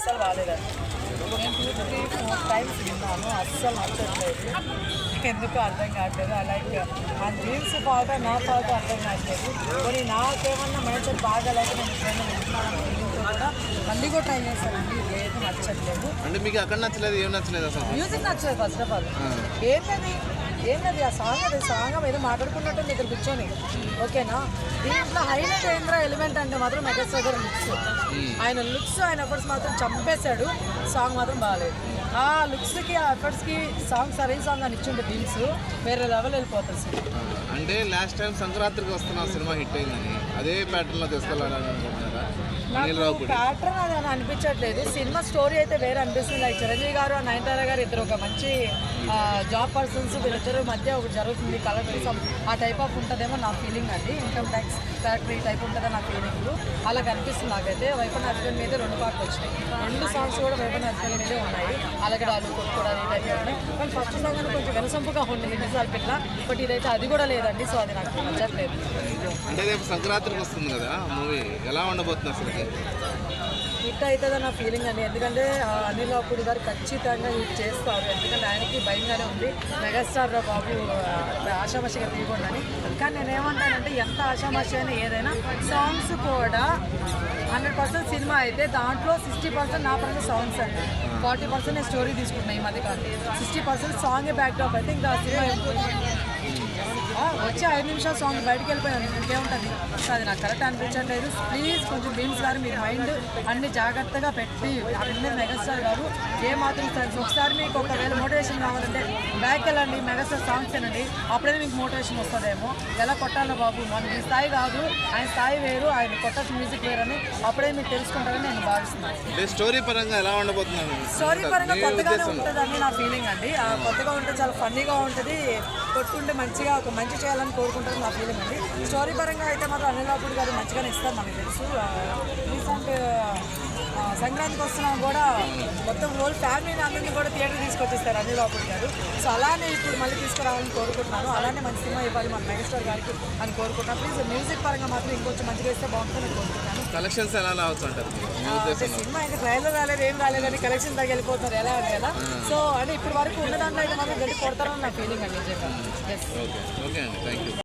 అస్సలు బాగాలేదండి నేను టూ త్రీ ఫోర్ టైమ్స్ విన్నాను అస్సలు నచ్చట్లేదు ఎందుకు అర్థం కావట్లేదు. అలాగే ఆ జీన్స్ ఫాల్ట్ నా ఫాల్ట్ అర్థం కావట్లేదు. కొన్ని నాకేమన్నా మైండ్ బాగాలేక నేను ఎప్పుడైనా వింటున్నాను? ఫీలింగ్తో కూడా మళ్ళీ కూడా ట్రై చేశానండి ఏది నచ్చట్లేదు. అంటే మీకు అక్కడ నచ్చలేదు ఏం నచ్చలేదు అసలు? మ్యూజిక్ నచ్చలేదు ఫస్ట్ ఆఫ్ ఆల్ ఏంటది? ఏంటది? ఆ సాంగ్ అది సాంగ్ ఏదో మాట్లాడుకున్నట్టు దగ్గర కూర్చొని. ఓకేనా? దీంట్లో హైలైట్ ఏంద్రా ఎలిమెంట్ అంటే మాత్రం మెగాస్టార్ లుక్స్ ఆయన లుక్స్ ఆయన ఎఫర్ట్స్ మాత్రం చంపేశాడు. సాంగ్ మాత్రం బాగాలేదు. ఆ లుక్స్కి ఆ ఎఫర్ట్స్కి సాంగ్ సరైన సాంగ్ అని ఇచ్చిండే బీమ్స్. వేరే లెవెల్ వెళ్ళిపోతుంది సార్ అంటే లాస్ట్ టైం సంక్రాంతికి వస్తున్న సినిమా హిట్ అయిందని అదే ప్యాటర్న్లో తీసుకెళ్ళాలని అనుకుంటున్నారా? ప్యాటర్న్ అది అని అనిపించట్లేదు. సినిమా స్టోరీ అయితే వేరే అనిపిస్తుంది. లైక్ చిరంజీవి గారు నయనతార గారు ఇద్దరు ఒక మంచి జాబ్ పర్సన్స్. వీళ్ళిద్దరు మధ్య ఒకటి జరుగుతుంది కలర్ ఆ టైప్ ఆఫ్ ఉంటుందేమో నా ఫీలింగ్ అండి ఇన్కమ్ ట్యాక్స్ క్యారెక్టర్ ఈ టైప్ ఉంటుందా నా ఫీలింగ్ అలా కనిపిస్తుంది నాకైతే. వైపు హస్బెండ్ మీద రెండు పాటలు వచ్చినాయి. రెండు సాంగ్స్ కూడా వైపు హస్బెండ్ మీదే ఉన్నాయి. అలాగే వాళ్ళు కొట్టుకోవడం ఈ టైప్ ఉన్నాయి కానీ ఫస్ట్ సాంగ్ అని కొంచెం వినసొంపుగా ఉంది ఎన్నిసార్లు పిట్ల బట్ ఇదైతే అది కూడా లేదండి. సో అది నాకు నచ్చట్లేదు. అంటే రేపు సంక్రాంతికి వస్తుంది కదా మూవీ. ఎలా ఉండబోతుంది అసలు హిట్ అవుతుంది నా ఫీలింగ్ అండి. ఎందుకంటే అనిల్ అప్పుడు గారు ఖచ్చితంగా హిట్ చేస్తారు. ఎందుకంటే ఆయనకి భయంగానే ఉంది. మెగాస్టార్ బాబు ఆషామాషిగా తీయకూడదని కానీ నేను ఏమంటానంటే ఎంత ఆషామాషి అయినా ఏదైనా సాంగ్స్ కూడా హండ్రెడ్ పర్సెంట్ సినిమా అయితే దాంట్లో సిక్స్టీ పర్సెంట్ నా పరంగా సాంగ్స్ అండి. ఫార్టీ పర్సెంట్ నేను స్టోరీ తీసుకుంటున్నాను ఈ మధ్య కాదు సిక్స్టీ పర్సెంట్ సాంగే బ్యాక్ డ్రాప్ అయితే ఇంకా సినిమా ఏం వచ్చి ఐదు నిమిషాలు సాంగ్ బయటకు వెళ్ళిపోయాను. ఇంకేముంటుంది సో అది నాకు కరెక్ట్ అనిపించట్లేదు. ప్లీజ్ కొంచెం భీమ్స్ గారు మీరు మైండ్ అన్ని జాగ్రత్తగా పెట్టి అన్ని మెగాస్టార్ గారు ఏ మాత్రం సార్ ఒకసారి మీకు ఒకవేళ మోటివేషన్ కావాలంటే బ్యాక్ వెళ్ళండి. మెగాస్టార్ సాంగ్స్ వినండి. అప్పుడే మీకు మోటివేషన్ వస్తుందేమో? ఎలా కొట్టాలో బాబు? మన ఈ స్థాయి కాదు. ఆయన స్థాయి వేరు. ఆయన కొట్టాల్సిన మ్యూజిక్ వేరని అప్పుడే మీకు తెలుసుకుంటారని నేను భావిస్తున్నాను. స్టోరీ పరంగా ఎలా ఉండబోతున్నాను స్టోరీ పరంగా కొత్తగానే ఉంటుందని నా ఫీలింగ్ అండి. కొత్తగా ఉంటుంది చాలా ఫన్నీగా ఉంటుంది. కొట్టుకుంటే మంచిగా ఒక మంచి చేయాలని కోరుకుంటుంది నా ఫీలింగ్ అండి. స్టోరీ పరంగా అయితే మాత్రం అనిల్ రాపుడు గారు మంచిగానే ఇస్తారు మనకు తెలుసు. రీసెంట్ సంక్రాంతికి వస్తున్నా కూడా మొత్తం హోల్ ఫ్యామిలీని అందరినీ కూడా థియేటర్ తీసుకొచ్చేస్తారు అనిల్ రాపుడు గారు. సో అలానే ఇప్పుడు మళ్ళీ తీసుకురావాలని కోరుకుంటున్నాను. అలానే మంచి సినిమా ఇవ్వాలి మన మెగాస్టార్ గారికి అని కోరుకుంటున్నాను. ప్లీజ్ మ్యూజిక్ పరంగా మాత్రం ఇంకొంచెం మంచిగా ఇస్తే బాగుంటుందని కోరుకుంటున్నాను. కలెక్షన్స్ ఎలా అంటే ఉద్దేశంలో. సినిమా ఇంకా ట్రైలర్ రాలేదు ఏం రాలేదు అని కలెక్షన్ దగ్గర వెళ్ళిపోతారు ఎలా అని కదా. సో అంటే ఇప్పటి వరకు ఉన్న దాంట్లో అయితే మాత్రం గట్టి కొడతారని నా ఫీలింగ్ అండి నిజంగా. Yes. ఓకే ఓకే అండి. Thank you